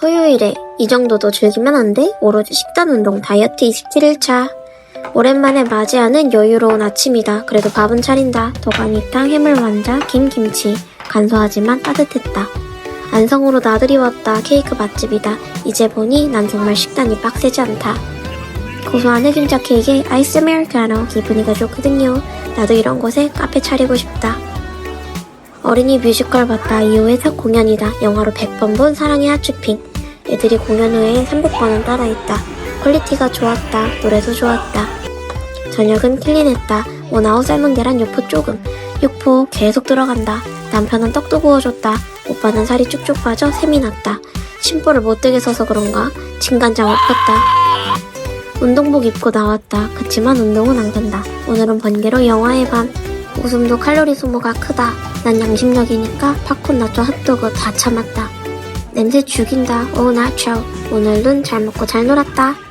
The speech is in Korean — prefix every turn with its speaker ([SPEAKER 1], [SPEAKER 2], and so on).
[SPEAKER 1] 토요일에 이 정도도 즐기면 안 돼? 오로지 식단 운동 다이어트 27일차. 오랜만에 맞이하는 여유로운 아침이다. 그래도 밥은 차린다. 도가니탕, 해물 완자, 김 김치. 간소하지만 따뜻했다. 안성으로 나들이 왔다. 케이크 맛집이다. 이제 보니 난 정말 식단이 빡세지 않다. 고소한 흑임자 케이크에 아이스 아메리카노 기분이가 좋거든요. 나도 이런 곳에 카페 차리고 싶다. 어린이 뮤지컬 봤다 이후에 첫 공연이다. 영화로 100번 본 사랑의 핫쇼핑. 애들이 공연 후에 300번은 따라했다. 퀄리티가 좋았다. 노래도 좋았다. 저녁은 클린했다. 원아웃 삶은 계란 육포 조금. 육포 계속 들어간다. 남편은 떡도 구워줬다. 오빠는 살이 쭉쭉 빠져 샘이 났다. 심보를 못 되게 서서 그런가 진간장 엎었다. 운동복 입고 나왔다. 그치만 운동은 안 간다. 오늘은 번개로 영화의 밤. 웃음도 칼로리 소모가 크다. 난 양심적이니까 팝콘 나초 핫도그 다 참았다. 냄새 죽인다. 오 나초. 오늘은 잘 먹고 잘 놀았다.